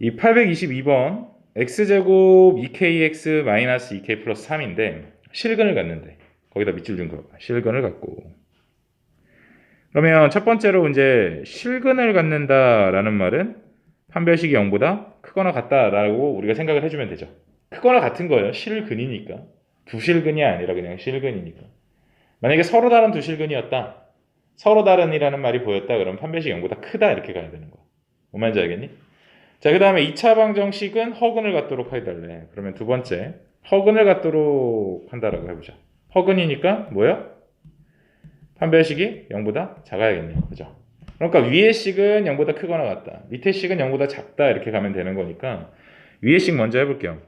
이 822번 x제곱 2kx 마이너스 2k 플러스 3인데 실근을 갖는데 거기다 밑줄 준 거 실근을 갖고 그러면 첫 번째로 이제 실근을 갖는다라는 말은 판별식이 0보다 크거나 같다라고 우리가 생각을 해주면 되죠. 크거나 같은 거예요. 실근이니까 두 실근이 아니라 그냥 실근이니까 만약에 서로 다른 두 실근이었다 서로 다른이라는 말이 보였다 그러면 판별식 0보다 크다 이렇게 가야 되는 거야. 뭔 말인지 알겠니? 자, 그 다음에 2차 방정식은 허근을 갖도록 해달래. 그러면 두 번째, 허근을 갖도록 한다라고 해보자. 허근이니까 뭐야? 판별식이 0보다 작아야겠네요. 그죠? 그러니까 위의 식은 0보다 크거나 같다. 밑에 식은 0보다 작다. 이렇게 가면 되는 거니까 위의 식 먼저 해볼게요.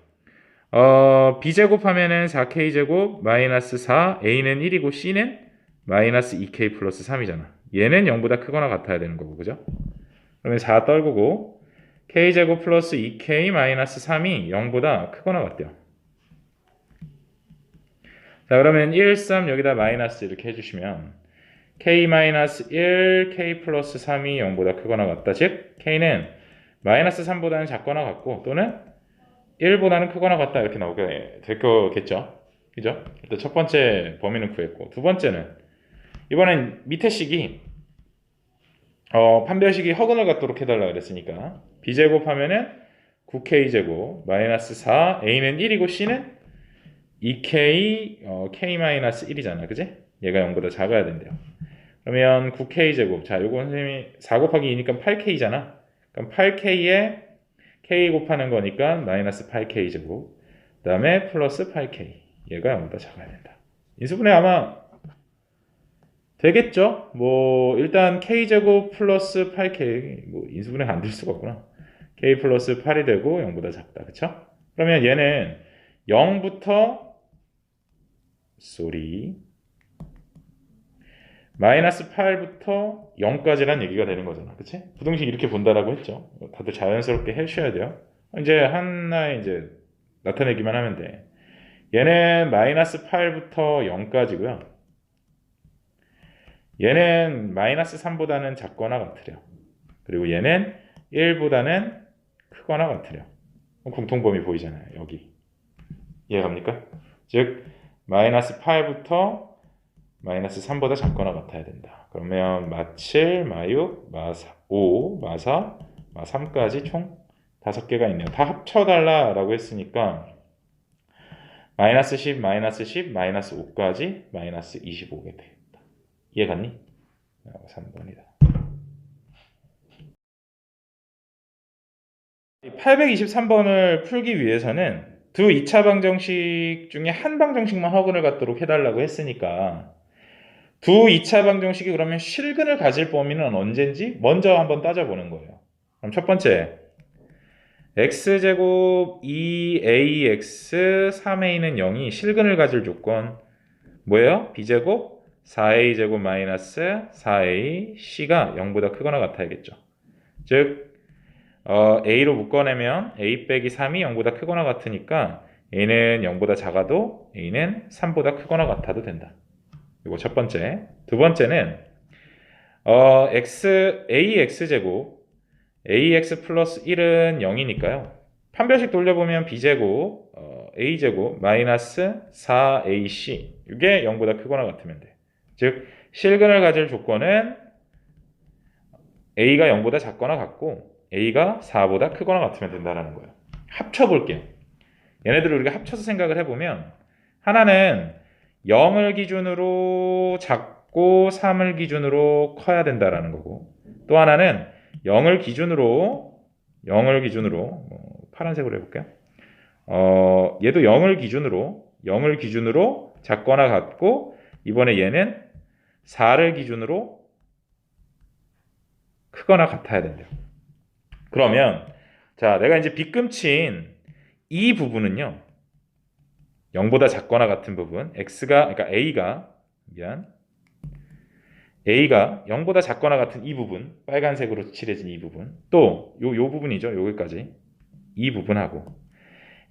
어, b제곱 하면은 4k제곱 마이너스 4, a는 1이고 c는 마이너스 2k 플러스 3이잖아. 얘는 0보다 크거나 같아야 되는 거고, 그죠? 그러면 4 떨구고 k제곱 플러스 2k 마이너스 3이 0보다 크거나 같대요. 자 그러면 1, 3 여기다 마이너스 이렇게 해주시면 k 마이너스 1, k 플러스 3이 0보다 크거나 같다. 즉 k는 마이너스 3보다는 작거나 같고 또는 1보다는 크거나 같다 이렇게 나오게 될 거겠죠. 그죠? 일단 첫 번째 범위는 구했고 두 번째는 이번엔 밑에 식이 어, 판별식이 허근을 갖도록 해달라 그랬으니까 b제곱 하면은 9k제곱 마이너스 4 a는 1이고 c는 2k 어, k 마이너스 1이잖아 그지? 얘가 0보다 작아야 된대요. 그러면 9k제곱. 자 요거 선생님이 4 곱하기 2니까 8k잖아. 그럼 8k에 k 곱하는 거니까 마이너스 8k제곱. 그 다음에 플러스 8k 얘가 0보다 작아야 된다. 인수분해 아마 되겠죠? 뭐 일단 k제곱 플러스 8k 뭐 인수분해가 안될 수가 없구나. k 플러스 8이 되고 0보다 작다. 그쵸? 그러면 얘는 0부터 쏘리 마이너스 8부터 0까지란 얘기가 되는 거잖아. 그치? 부등식 이렇게 본다라고 했죠. 다들 자연스럽게 해주셔야 돼요. 이제 하나 이제 나타내기만 하면 돼. 얘는 마이너스 8부터 0까지고요. 얘는 마이너스 3보다는 작거나 같으려. 그리고 얘는 1보다는 크거나 같으려. 공통범위 보이잖아요. 여기. 이해갑니까? 즉 마이너스 8부터 마이너스 3보다 작거나 같아야 된다. 그러면 마7, 마6, 마5, 마4, 마3까지 총 5개가 있네요. 다 합쳐달라라고 했으니까 마이너스 10, 마이너스 10, 마이너스 5까지 마이너스 25게 돼요. 이해갔니? 3번이다. 823번을 풀기 위해서는 두 2차 방정식 중에 한 방정식만 허근을 갖도록 해달라고 했으니까 두 2차 방정식이 그러면 실근을 가질 범위는 언제인지 먼저 한번 따져보는 거예요. 그럼 첫 번째 x제곱 2ax 3a는 0이 실근을 가질 조건 뭐예요? b제곱 4a제곱 마이너스 4a c가 0보다 크거나 같아야겠죠. 즉 어, a로 묶어내면 a 빼기 3이 0보다 크거나 같으니까 a는 0보다 작아도 a는 3보다 크거나 같아도 된다. 이거 첫 번째. 두 번째는 어, x ax 제곱 ax 플러스 1은 0이니까요. 판별식 돌려보면 b제곱 어, a제곱 마이너스 4ac 이게 0보다 크거나 같으면 돼. 즉 실근을 가질 조건은 a가 0보다 작거나 같고 a가 4보다 크거나 같으면 된다는 거예요. 합쳐 볼게요. 얘네들을 우리가 합쳐서 생각을 해보면 하나는 0을 기준으로 작고 3을 기준으로 커야 된다라는 거고 또 하나는 0을 기준으로 0을 기준으로 뭐 파란색으로 해볼게요. 어, 얘도 0을 기준으로 0을 기준으로 작거나 같고 이번에 얘는 4를 기준으로 크거나 같아야 된대요. 그러면 자, 내가 이제 빗금친 이 부분은요. 0보다 작거나 같은 부분, x가 그러니까 a가 미안. a가 0보다 작거나 같은 이 부분, 빨간색으로 칠해진 이 부분, 또 요 요 부분이죠. 여기까지. 이 부분하고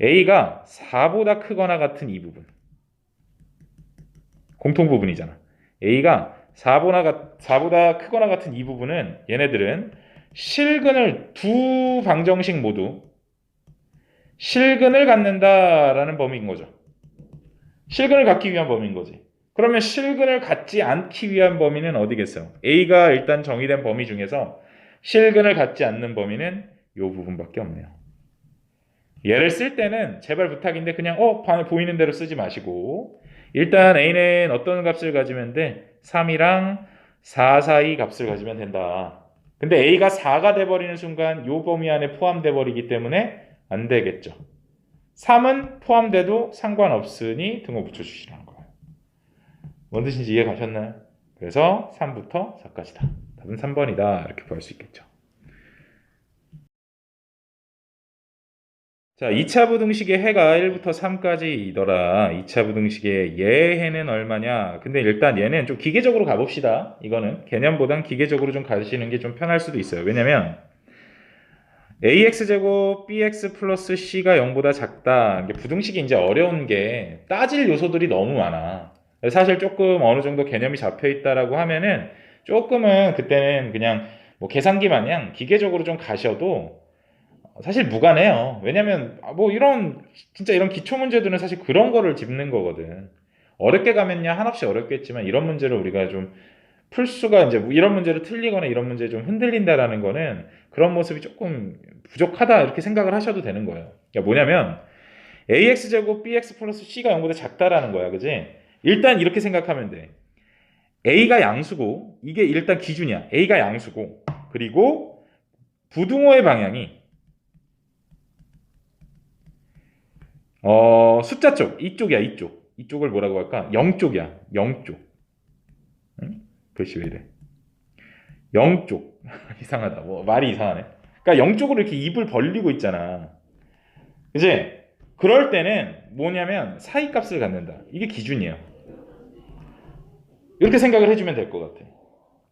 a가 4보다 크거나 같은 이 부분. 공통 부분이잖아. A가 4보다, 4보다 크거나 같은 이 부분은 얘네들은 실근을 두 방정식 모두 실근을 갖는다라는 범위인 거죠. 실근을 갖기 위한 범위인 거지. 그러면 실근을 갖지 않기 위한 범위는 어디겠어요? A가 일단 정의된 범위 중에서 실근을 갖지 않는 범위는 이 부분밖에 없네요. 얘를 쓸 때는 제발 부탁인데 그냥 어 반에 보이는 대로 쓰지 마시고 일단 A는 어떤 값을 가지면 돼? 3이랑 4 사이 값을 가지면 된다. 근데 A가 4가 돼버리는 순간 이 범위 안에 포함돼 버리기 때문에 안 되겠죠. 3은 포함돼도 상관없으니 등호 붙여주시라는 거예요. 뭔 뜻인지 이해 가셨나요? 그래서 3부터 4까지다. 답은 3번이다. 이렇게 구할 수 있겠죠. 자, 2차 부등식의 해가 1부터 3까지이더라. 2차 부등식의 얘 해는 얼마냐? 근데 일단 얘는 좀 기계적으로 가봅시다. 이거는 개념보단 기계적으로 좀 가시는 게 좀 편할 수도 있어요. 왜냐면 ax제곱 bx 플러스 c가 0보다 작다. 이게 부등식이 이제 어려운 게 따질 요소들이 너무 많아. 사실 조금 어느 정도 개념이 잡혀 있다라고 하면은 조금은 그때는 그냥 뭐 계산기 마냥 기계적으로 좀 가셔도 사실 무관해요. 왜냐면 뭐 이런 진짜 이런 기초 문제들은 사실 그런 거를 짚는 거거든. 어렵게 가면야 한없이 어렵겠지만 이런 문제를 우리가 좀 풀 수가 이제 뭐 이런 문제를 틀리거나 이런 문제에 좀 흔들린다라는 거는 그런 모습이 조금 부족하다 이렇게 생각을 하셔도 되는 거예요. 그러니까 뭐냐면 ax 제곱 bx 플러스 c가 0보다 작다라는 거야, 그지? 일단 이렇게 생각하면 돼. a가 양수고 이게 일단 기준이야. a가 양수고 그리고 부등호의 방향이 어 숫자 쪽. 이쪽이야 이쪽. 이쪽을 뭐라고 할까? 0쪽이야. 0쪽. 응? 글씨 왜 이래? 0쪽. 이상하다. 뭐 말이 이상하네. 그러니까 0쪽으로 이렇게 입을 벌리고 있잖아. 그지? 그럴 때는 뭐냐면 사이 값을 갖는다. 이게 기준이야 이렇게 생각을 해주면 될 것 같아.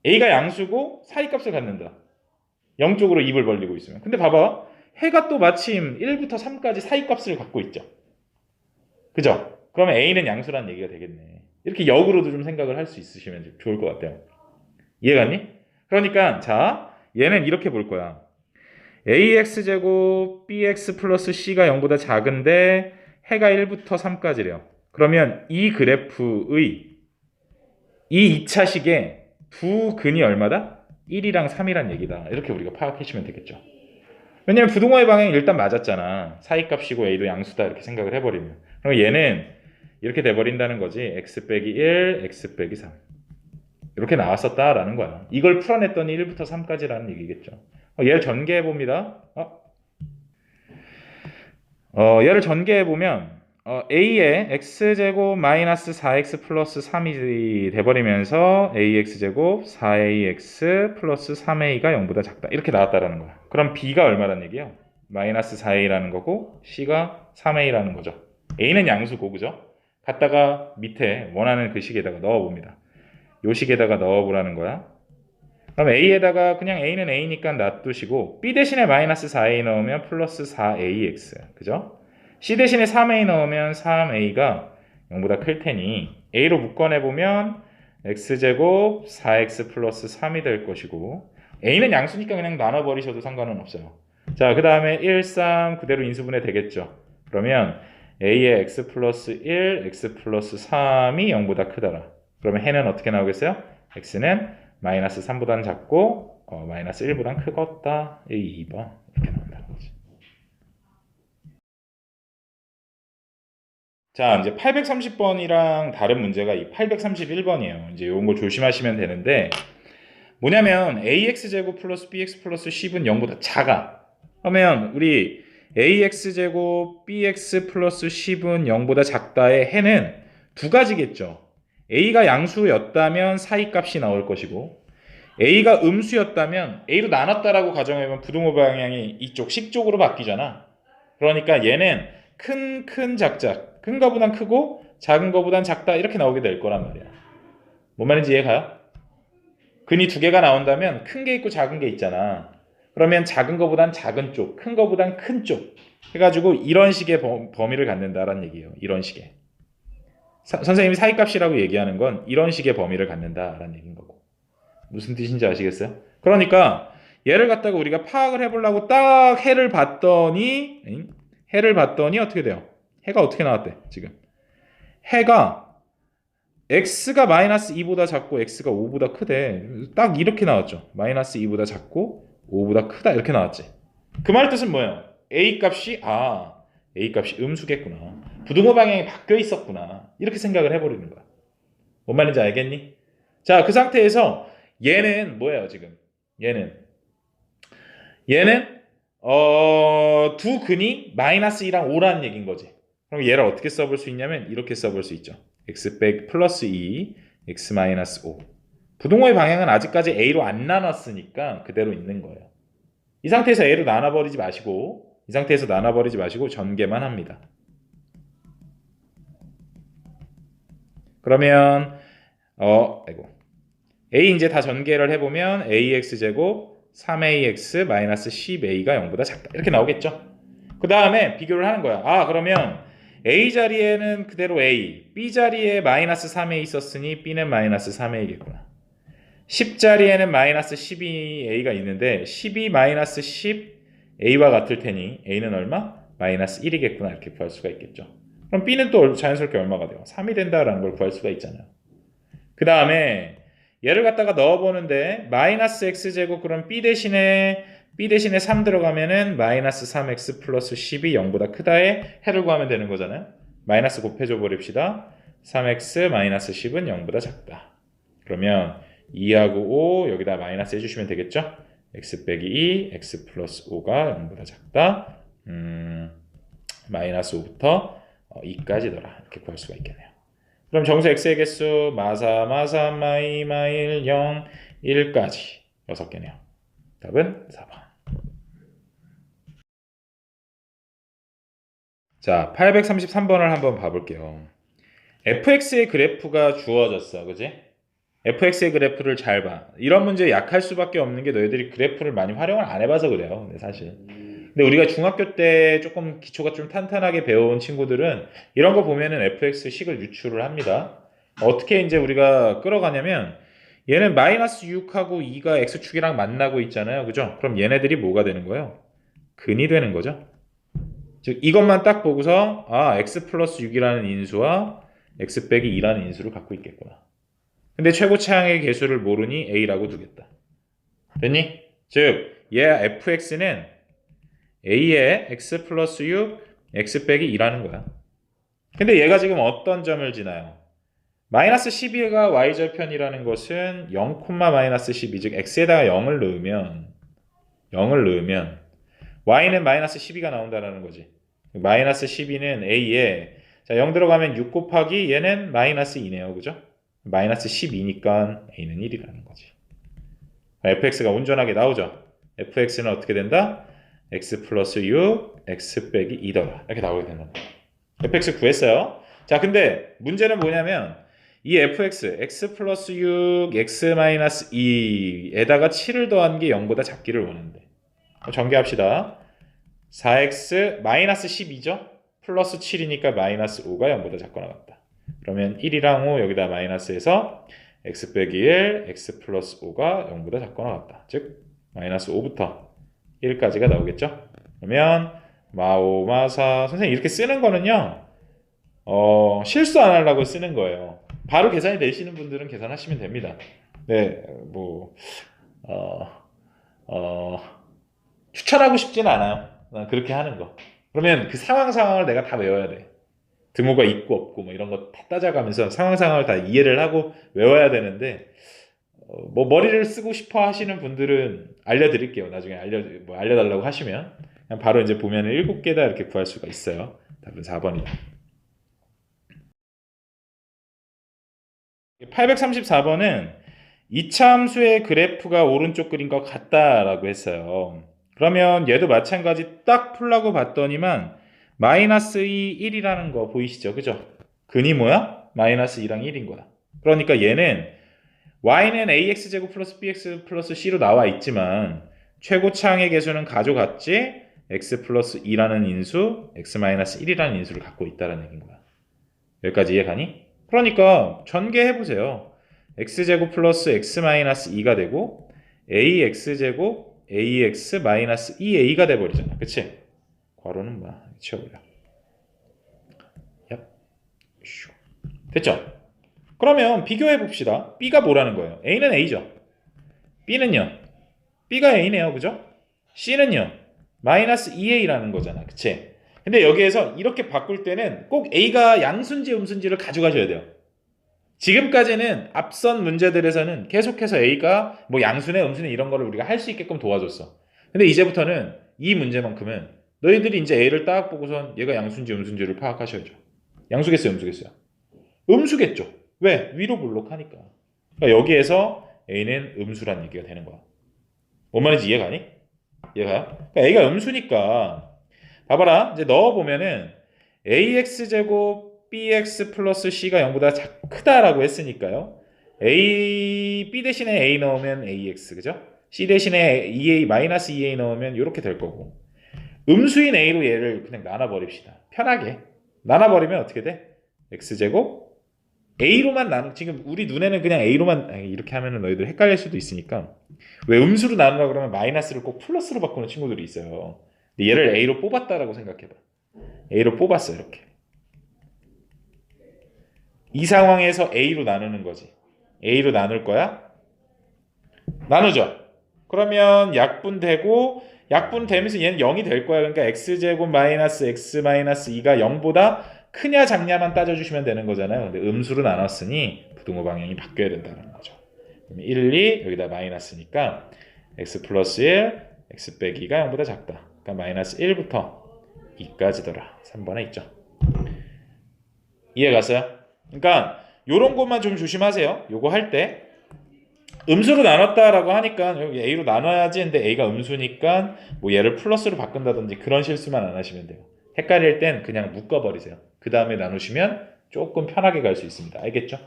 A가 양수고 사이 값을 갖는다. 0쪽으로 입을 벌리고 있으면. 근데 봐봐. 해가 또 마침 1부터 3까지 사이 값을 갖고 있죠 그죠? 그러면 A는 양수라는 얘기가 되겠네. 이렇게 역으로도 좀 생각을 할 수 있으시면 좋을 것 같아요. 이해갔니? 그러니까 자 얘는 이렇게 볼 거야. ax제곱 bx 플러스 c가 0보다 작은데 해가 1부터 3까지래요. 그러면 이 그래프의 이 2차식의 두 근이 얼마다? 1이랑 3이란 얘기다. 이렇게 우리가 파악해 주면 되겠죠. 왜냐면 부동호의 방향이 일단 맞았잖아. 사이값이고 a도 양수다 이렇게 생각을 해버리면. 그럼 얘는 이렇게 돼버린다는 거지. x 빼기 1, x 빼기 3. 이렇게 나왔었다라는 거야. 이걸 풀어냈더니 1부터 3까지라는 얘기겠죠. 어, 얘를 전개해 봅니다. 어? 어, 얘를 전개해 보면 어, a의 x제곱 마이너스 4x 플러스 3이 돼버리면서 ax제곱 4ax 플러스 3a가 0보다 작다. 이렇게 나왔다라는 거야. 그럼 b가 얼마란 얘기예요? 마이너스 4a라는 거고 c가 3a라는 거죠. A는 양수고 그죠? 갖다가 밑에 원하는 그 식에다가 넣어봅니다. 요 식에다가 넣어보라는 거야. 그럼 a에다가 그냥 a는 a니까 놔두시고 b 대신에 마이너스 4a 넣으면 플러스 4ax 그죠? c 대신에 3a 넣으면 3a가 0보다 클 테니 a로 묶어내보면 x제곱 4x 플러스 3이 될 것이고 a는 양수니까 그냥 나눠버리셔도 상관은 없어요. 자, 그 다음에 1, 3 그대로 인수분해 되겠죠. 그러면 a의 x 플러스 1, x 플러스 3이 0보다 크더라. 그러면 해는 어떻게 나오겠어요? x는 마이너스 3보다는 작고 어, 마이너스 1보다는 크겠다. 이 2번 이렇게 나온다는 거지. 자, 이제 830번이랑 다른 문제가 이 831번이에요. 이제 이런 거 조심하시면 되는데 뭐냐면 ax 제곱 플러스 bx 플러스 10은 0보다 작아. 그러면 우리 ax 제곱 bx 플러스 10은 0보다 작다의 해는 두 가지겠죠. a가 양수였다면 사이 값이 나올 것이고 a가 음수였다면 a로 나눴다라고 가정하면 부등호 방향이 이쪽 식쪽으로 바뀌잖아. 그러니까 얘는 큰, 큰, 작작. 큰 거보단 크고 작은 거보단 작다 이렇게 나오게 될 거란 말이야. 뭔 말인지 이해가요? 근이 두 개가 나온다면 큰 게 있고 작은 게 있잖아. 그러면 작은 거보단 작은 쪽, 큰 거보단 큰 쪽 해가지고 이런 식의 범, 범위를 갖는다라는 얘기예요. 이런 식의. 사- 선생님이 사이값이라고 얘기하는 건 이런 식의 범위를 갖는다라는 얘기인 거고. 무슨 뜻인지 아시겠어요? 그러니까 얘를 갖다가 우리가 파악을 해보려고 딱 해를 봤더니 엥? 해를 봤더니 어떻게 돼요? 해가 어떻게 나왔대 지금? 해가 x가 마이너스 2보다 작고 x가 5보다 크대. 딱 이렇게 나왔죠. 마이너스 2보다 작고 5보다 크다 이렇게 나왔지. 그말 뜻은 뭐예요? a 값이 아 a 값이 음수겠구나. 부등호 방향이 바뀌어 있었구나. 이렇게 생각을 해버리는 거야. 뭔 말인지 알겠니? 자, 그 상태에서 얘는 뭐예요, 지금? 얘는 얘는 어, 두 근이 마이너스 2랑 5라는 얘기인 거지. 그럼 얘를 어떻게 써볼 수 있냐면 이렇게 써볼 수 있죠. x 백 플러스 2, x 마이너스 5. 부등호의 방향은 아직까지 a로 안 나눴으니까 그대로 있는 거예요. 이 상태에서 a로 나눠버리지 마시고 이 상태에서 나눠버리지 마시고 전개만 합니다. 그러면 어, 아이고. a 이제 다 전개를 해보면 ax 제곱 3ax 마이너스 10a가 0보다 작다 이렇게 나오겠죠. 그 다음에 비교를 하는 거야. 아 그러면 a 자리에는 그대로 a, b 자리에 마이너스 3a 있었으니 b는 마이너스 3a겠구나. 10 자리에는 마이너스 12a가 있는데 12 마이너스 10 a와 같을 테니 a는 얼마? 마이너스 1이겠구나 이렇게 구할 수가 있겠죠. 그럼 b는 또 자연스럽게 얼마가 돼요? 3이 된다라는 걸 구할 수가 있잖아요. 그 다음에 얘를 갖다가 넣어보는데 마이너스 x제곱 그럼 b 대신에 b 대신에 3 들어가면은 마이너스 3x 플러스 10이 0보다 크다에 해를 구하면 되는 거잖아요. 마이너스 곱해줘 버립시다. 3x 마이너스 10은 0보다 작다. 그러면 2하고 5 여기다 마이너스 해주시면 되겠죠? x 빼기 2, x 플러스 5가 0보다 작다. 음, 마이너스 5부터 2까지더라. 이렇게 구할 수가 있겠네요. 그럼 정수 x의 개수 마사 마사 마이 마일 0 1까지 6개네요. 답은 4번. 자, 833번을 한번 봐볼게요. fx의 그래프가 주어졌어. 그지? Fx의 그래프를 잘 봐. 이런 문제 약할 수밖에 없는 게 너희들이 그래프를 많이 활용을 안 해봐서 그래요. 사실. 근데 우리가 중학교 때 조금 기초가 좀 탄탄하게 배워온 친구들은 이런 거 보면은 fx 식을 유출을 합니다. 어떻게 이제 우리가 끌어가냐면 얘는 마이너스 6하고 2가 x축이랑 만나고 있잖아요. 그죠? 그럼 얘네들이 뭐가 되는 거예요? 근이 되는 거죠. 즉 이것만 딱 보고서 아 x 플러스 6이라는 인수와 x 빼기 2라는 인수를 갖고 있겠구나. 근데 최고 차항의 개수를 모르니 a라고 두겠다. 됐니? 즉, 얘 fx는 a의 x 플러스 6, x 빼기 2라는 거야. 근데 얘가 지금 어떤 점을 지나요? 마이너스 12가 y절편이라는 것은 0, 마이너스 12, 즉 x에다가 0을 넣으면 0을 넣으면 y는 마이너스 12가 나온다는 거지. 마이너스 12는 a에 자, 0 들어가면 6 곱하기 얘는 마이너스 2네요. 그죠? 마이너스 12니까 a는 1이라는 거지. fx가 온전하게 나오죠. fx는 어떻게 된다? x 플러스 6, x 빼기 2더라. 이렇게 나오게 된다. fx 구했어요. 자, 근데 문제는 뭐냐면 이 fx, x 플러스 6, x 마이너스 2에다가 7을 더한 게 0보다 작기를 원하는데. 전개합시다. 4x 마이너스 12죠? 플러스 7이니까 마이너스 5가 0보다 작거나 같다. 그러면 1이랑 5 여기다 마이너스해서 x 빼기 1, x 플러스 5가 0보다 작거나 같다. 즉 마이너스 5부터 1까지가 나오겠죠? 그러면 마오, 마사 선생님 이렇게 쓰는 거는요. 어, 실수 안 하려고 쓰는 거예요. 바로 계산이 되시는 분들은 계산하시면 됩니다. 네, 뭐 어, 어, 추천하고 싶지는 않아요. 그렇게 하는 거. 그러면 그 상황 상황을 내가 다 외워야 돼. 등호가 있고 없고 뭐 이런 거 다 따져가면서 상황 상황을 다 이해를 하고 외워야 되는데 어, 뭐 머리를 쓰고 싶어 하시는 분들은 알려드릴게요. 나중에 알려 뭐 알려달라고 하시면 그냥 바로 이제 보면은 일곱 개다 이렇게 구할 수가 있어요. 답은 4번이다. 834번은 이차함수의 그래프가 오른쪽 것 같다라고 했어요. 그러면 얘도 마찬가지 딱 풀라고 봤더니만 마이너스 2, 1이라는 거 보이시죠? 그죠? 근이 뭐야? 마이너스 2랑 1인 거야. 그러니까 얘는 y는 ax제곱 플러스 bx 플러스 c로 나와 있지만 최고차항의 개수는 가져갔지 x 플러스 2라는 인수, x 마이너스 1이라는 인수를 갖고 있다는 얘기인 거야. 여기까지 이해 가니? 그러니까 전개해보세요. x제곱 플러스 x 마이너스 2가 되고 ax제곱 ax 마이너스 2a가 돼버리잖아. 그치? 괄호는 뭐 치워버려. 얍. 슉. 됐죠? 그러면 비교해 봅시다. b가 뭐라는 거예요? a는 a죠. b는요. b가 a네요. 그죠? c는요. 마이너스 2a라는 거잖아. 그치? 근데 여기에서 이렇게 바꿀 때는 꼭 a가 양순지 음순지를 가져가셔야 돼요. 지금까지는 앞선 문제들에서는 계속해서 a가 뭐 양순에 음순에 이런 거를 우리가 할 수 있게끔 도와줬어. 근데 이제부터는 이 문제만큼은 너희들이 이제 a를 딱 보고선 얘가 양순지 음순지를 파악하셔야죠. 양수겠어요, 음수겠어요? 음수겠죠. 왜? 위로 볼록하니까. 그러니까 여기에서 a는 음수란 얘기가 되는 거야. 뭔 말인지 이해가 니? 이해가요? 그러니까 a가 음수니까 봐봐라. 이제 넣어보면은 ax 제곱 bx 플러스 c가 0보다 작, 크다라고 했으니까요. a b 대신에 a 넣으면 ax 그죠? c 대신에 2a 마이너스 2a 넣으면 이렇게 될 거고 음수인 a로 얘를 그냥 나눠버립시다. 편하게 나눠버리면 어떻게 돼? x 제곱 a로만 나누 지금 우리 눈에는 그냥 a로만 아니, 이렇게 하면은 너희들 헷갈릴 수도 있으니까 왜 음수로 나누라 그러면 마이너스를 꼭 플러스로 바꾸는 친구들이 있어요. 근데 얘를 a로 뽑았다라고 생각해봐. a로 뽑았어 이렇게. 이 상황에서 a로 나누는 거지. a로 나눌 거야? 나누죠. 그러면 약분되고 약분 되면서 얘는 0이 될 거야. 그러니까 x제곱 마이너스 x 마이너스 2가 0보다 크냐 작냐만 따져주시면 되는 거잖아요. 근데 음수로 나눴으니 부등호 방향이 바뀌어야 된다는 거죠. 그럼 1, 2 여기다 마이너스니까 x 플러스 1, x 빼기 2가 0보다 작다. 그러니까 마이너스 1부터 2까지더라. 3번에 있죠. 이해 갔어요? 그러니까 요런 것만 좀 조심하세요. 요거 할 때 음수로 나눴다라고 하니까 여기 a로 나눠야지 근데 a가 음수니까 뭐 얘를 플러스로 바꾼다든지 그런 실수만 안 하시면 돼요. 헷갈릴 땐 그냥 묶어버리세요. 그 다음에 나누시면 조금 편하게 갈 수 있습니다. 알겠죠?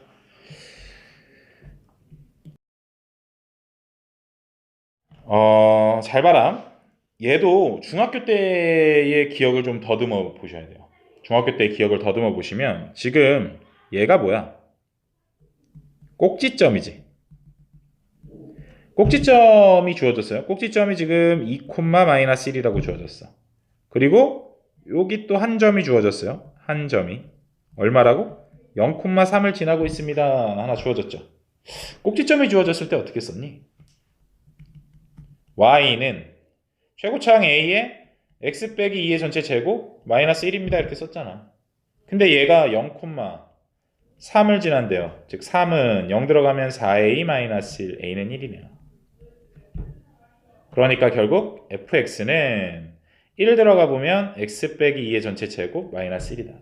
어, 잘 봐라. 얘도 중학교 때의 기억을 좀 더듬어 보셔야 돼요. 중학교 때의 기억을 더듬어 보시면 지금 얘가 뭐야? 꼭지점이지. 꼭지점이 주어졌어요. 꼭지점이 지금 2, 마이너스 1이라고 주어졌어. 그리고 여기 또 한 점이 주어졌어요. 한 점이. 얼마라고? 0,3을 지나고 있습니다. 하나 주어졌죠. 꼭지점이 주어졌을 때 어떻게 썼니? y는 최고차항 a에 x 빼기 2의 전체 제곱 마이너스 1입니다. 이렇게 썼잖아. 근데 얘가 0,3을 지난대요. 즉 3은 0 들어가면 4a 마이너스 1, a는 1이네요. 그러니까 결국 fx는 1 들어가 보면 x 빼기 2의 전체 제곱 마이너스 1이다.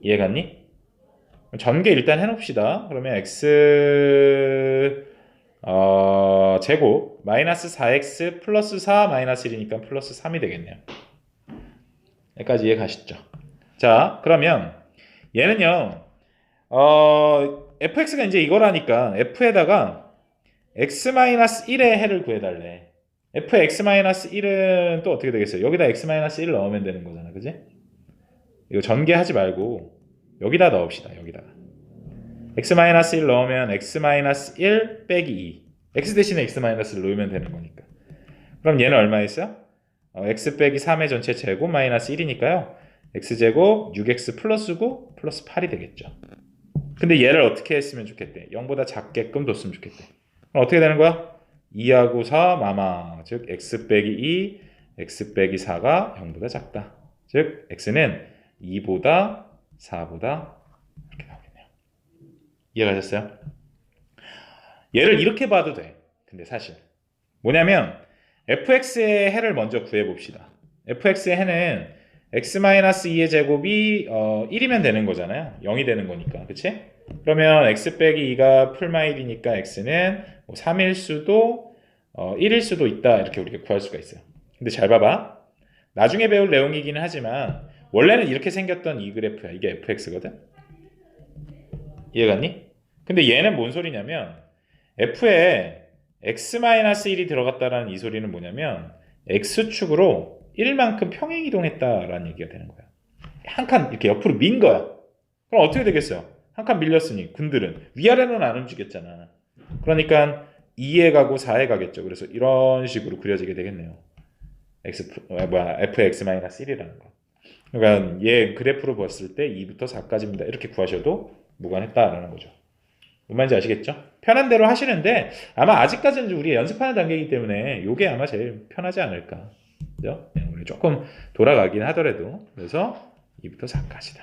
이해갔니? 전개 일단 해놓읍시다. 그러면 x 어, 제곱 마이너스 4x 플러스 4 마이너스 1이니까 플러스 3이 되겠네요. 여기까지 이해 가시죠? 자, 그러면 얘는요. 어, fx가 이제 이거라니까 f에다가 x-1의 해를 구해달래. fx-1은 또 어떻게 되겠어요? 여기다 x-1 넣으면 되는 거잖아. 그지? 이거 전개하지 말고 여기다 넣읍시다. 여기다가. x-1 넣으면 x-1 빼기 2. x 대신에 x-를 넣으면 되는 거니까. 그럼 얘는 얼마였어요? 어, x 빼기 3의 전체 제곱 마이너스 1이니까요. x제곱 6x 플러스 9 플러스 8이 되겠죠. 근데 얘를 어떻게 했으면 좋겠대? 0보다 작게끔 뒀으면 좋겠대. 어떻게 되는 거야? 2하고 4 마마 즉 x 빼기 2 x 빼기 4가 0보다 작다. 즉 x는 2보다 4보다 이렇게 나오겠네요. 이해가셨어요? 얘를 이렇게 봐도 돼. 근데 사실 뭐냐면 fx의 해를 먼저 구해봅시다. fx의 해는 x-2의 제곱이 어, 1이면 되는 거잖아요. 0이 되는 거니까. 그치? 그러면 x 빼기 2가 풀마일이니까 x는 뭐 3일 수도 어, 1일 수도 있다. 이렇게 우리가 구할 수가 있어요. 근데 잘 봐봐. 나중에 배울 내용이기는 하지만 원래는 이렇게 생겼던 이 그래프야. 이게 fx거든. 이해갔니? 근데 얘는 뭔 소리냐면 f에 x-1이 들어갔다라는 이 소리는 뭐냐면 x축으로 1만큼 평행 이동했다라는 얘기가 되는 거야. 한 칸 이렇게 옆으로 민 거야. 그럼 어떻게 되겠어요? 한 칸 밀렸으니 군들은 위아래는 안 움직였잖아. 그러니까 2에 가고 4에 가겠죠. 그래서 이런 식으로 그려지게 되겠네요. x 플- 어, 뭐야 fx-1이라는 거. 그러니까 얘 그래프로 봤을 때 2부터 4까지입니다. 이렇게 구하셔도 무관했다라는 거죠. 뭔 말인지 아시겠죠? 편한 대로 하시는데 아마 아직까지는 우리 연습하는 단계이기 때문에 이게 아마 제일 편하지 않을까. 그죠? 네, 조금 돌아가긴 하더라도 그래서 2부터 4까지다.